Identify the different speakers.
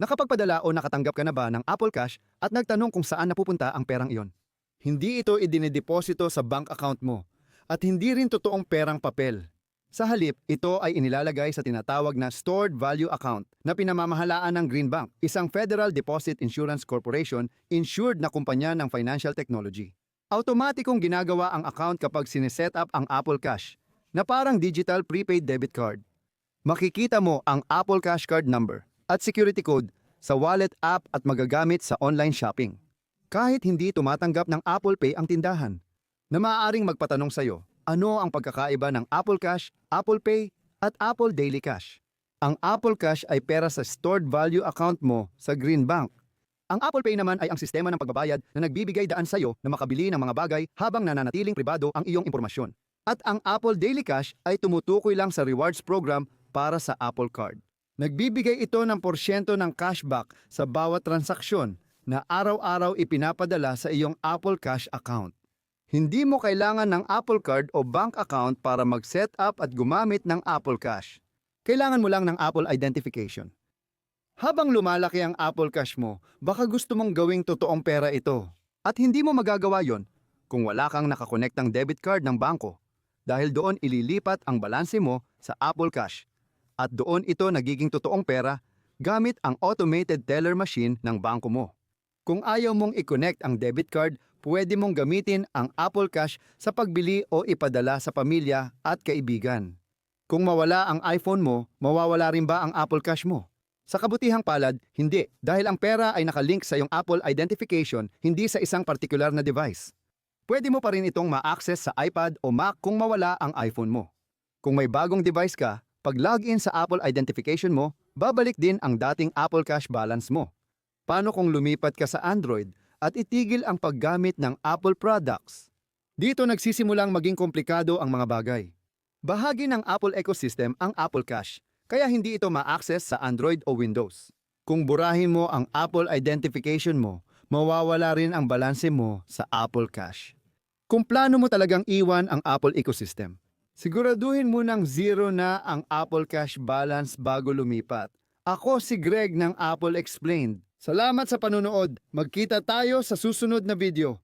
Speaker 1: Nakapagpadala o nakatanggap ka na ba ng Apple Cash at nagtanong kung saan napupunta ang perang iyon? Hindi ito idinideposito sa bank account mo at hindi rin totoong perang papel. Sa halip, ito ay inilalagay sa tinatawag na Stored Value Account na pinamamahalaan ng Green Bank, isang Federal Deposit Insurance Corporation insured na kumpanya ng financial technology. Automatikong ginagawa ang account kapag sineset up ang Apple Cash na parang digital prepaid debit card. Makikita mo ang Apple Cash Card number at security code sa wallet app at magagamit sa online shopping. Kahit hindi tumatanggap ng Apple Pay ang tindahan, na maaaring magpatanong sa'yo, ano ang pagkakaiba ng Apple Cash, Apple Pay, at Apple Daily Cash? Ang Apple Cash ay pera sa stored value account mo sa Green Bank. Ang Apple Pay naman ay ang sistema ng pagbabayad na nagbibigay daan sa'yo na makabili ng mga bagay habang nananatiling pribado ang iyong impormasyon. At ang Apple Daily Cash ay tumutukoy lang sa rewards program para sa Apple Card. Nagbibigay ito ng porsyento ng cashback sa bawat transaksyon na araw-araw ipinapadala sa iyong Apple Cash account. Hindi mo kailangan ng Apple Card o bank account para mag-set up at gumamit ng Apple Cash. Kailangan mo lang ng Apple Identification. Habang lumalaki ang Apple Cash mo, baka gusto mong gawing totoong pera ito. At hindi mo magagawa yon kung wala kang nakakonektang debit card ng bangko. Dahil doon ililipat ang balanse mo sa Apple Cash. At doon ito nagiging totoong pera gamit ang automated teller machine ng bangko mo. Kung ayaw mong i-connect ang debit card, pwede mong gamitin ang Apple Cash sa pagbili o ipadala sa pamilya at kaibigan. Kung mawala ang iPhone mo, mawawala rin ba ang Apple Cash mo? Sa kabutihang palad, hindi, dahil ang pera ay nakalink sa iyong Apple Identification, hindi sa isang partikular na device. Pwede mo pa rin itong ma-access sa iPad o Mac kung mawala ang iPhone mo. Kung may bagong device ka, pag login sa Apple Identification mo, babalik din ang dating Apple Cash balance mo. Paano kung lumipat ka sa Android at itigil ang paggamit ng Apple products? Dito nagsisimulang maging komplikado ang mga bagay. Bahagi ng Apple ecosystem ang Apple Cash, kaya hindi ito ma-access sa Android o Windows. Kung burahin mo ang Apple Identification mo, mawawala rin ang balanse mo sa Apple Cash. Kung plano mo talagang iwan ang Apple ecosystem, siguraduhin mo ng zero na ang Apple Cash balance bago lumipat. Ako si Greg ng Apple Explained. Salamat sa panunood. Magkita tayo sa susunod na video.